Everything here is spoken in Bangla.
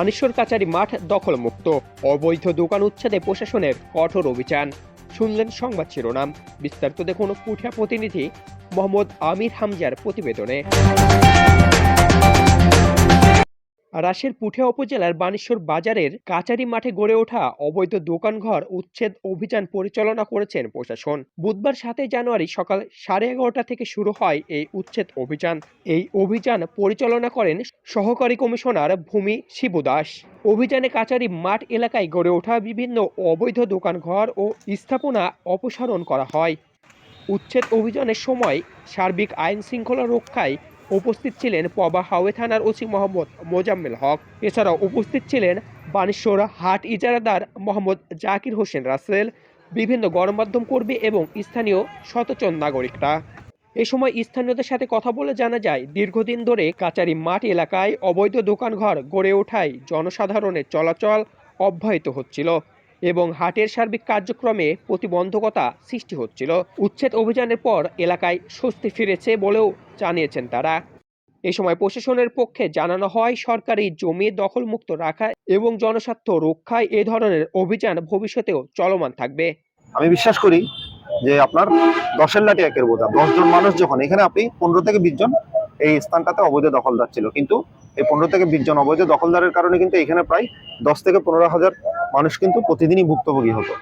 বানেশ্বর কাচারি মাঠ দখলমুক্ত। অবৈধ দোকান উচ্ছেদে প্রশাসনের কঠোর অভিযান। শুনলেন সংবাদ শিরোনাম। বিস্তারিত দেখুন পুঠিয়া প্রতিনিধি মোহাম্মদ আমির হামজার প্রতিবেদনে। রাশের পুঠিয়া উপজেলার বানেশ্বর বাজারের কাচারি মাঠে গড়ে ওঠা অবৈধ দোকানঘর উচ্ছেদ অভিযান পরিচালনা করেছেন প্রশাসন। বুধবার সাতই জানুয়ারি সকাল সাড়ে এগারোটা থেকে শুরু হয় এই উচ্ছেদ অভিযান। এই অভিযান পরিচালনা করেন সহকারী কমিশনার ভূমি শিবু দাস। অভিযানে কাচারি মাঠ এলাকায় গড়ে ওঠা বিভিন্ন অবৈধ দোকানঘর ও স্থাপনা অপসারণ করা হয়। উচ্ছেদ অভিযানের সময় সার্বিক আইন শৃঙ্খলা রক্ষায় উপস্থিত ছিলেন পবা হাওয়ে থানার ওসি মোহাম্মদ মোজাম্মেল হক। এছাড়াও উপস্থিত ছিলেন বানেশ্বর হাট ইজারাদার মোহাম্মদ জাকির হোসেন রাসেল, বিভিন্ন গণমাধ্যম কর্মী এবং স্থানীয় সচেতন নাগরিকরা। এ সময় স্থানীয়দের সাথে কথা বলে জানা যায়, দীর্ঘদিন ধরে কাচারি মাঠ এলাকায় অবৈধ দোকানঘর গড়ে ওঠায় জনসাধারণের চলাচল অব্যাহত হচ্ছিল। এবং হাটের সার্বিক কার্যক্রমে প্রতিবন্ধকতা সৃষ্টি হচ্ছিল। উচ্ছেদ অভিযানের পর এলাকায় স্বস্তি ফিরেছে বলেও জানিয়েছেন তারা। এ সময় প্রশাসনের পক্ষে জানানো হয়, সরকারি জমি দখলমুক্ত রাখা এবং জনস্বার্থ রক্ষায় এ ধরনের অভিযান ভবিষ্যতেও চলমান থাকবে। আমি বিশ্বাস করি যে আপনার দশের লাঠি একের বোঝা। দশজন মানুষ যখন, এখানে আপনি পনেরো থেকে বিশ জন, এই স্থানটাতে অবৈধ দখলদার ছিল। কিন্তু এই পনেরো থেকে বিশ জন অবৈধ দখলদারের কারণে কিন্তু এখানে প্রায় দশ থেকে পনেরো হাজার মানুষ কিন্তু প্রতিদিনই ভুক্তভোগী হতো।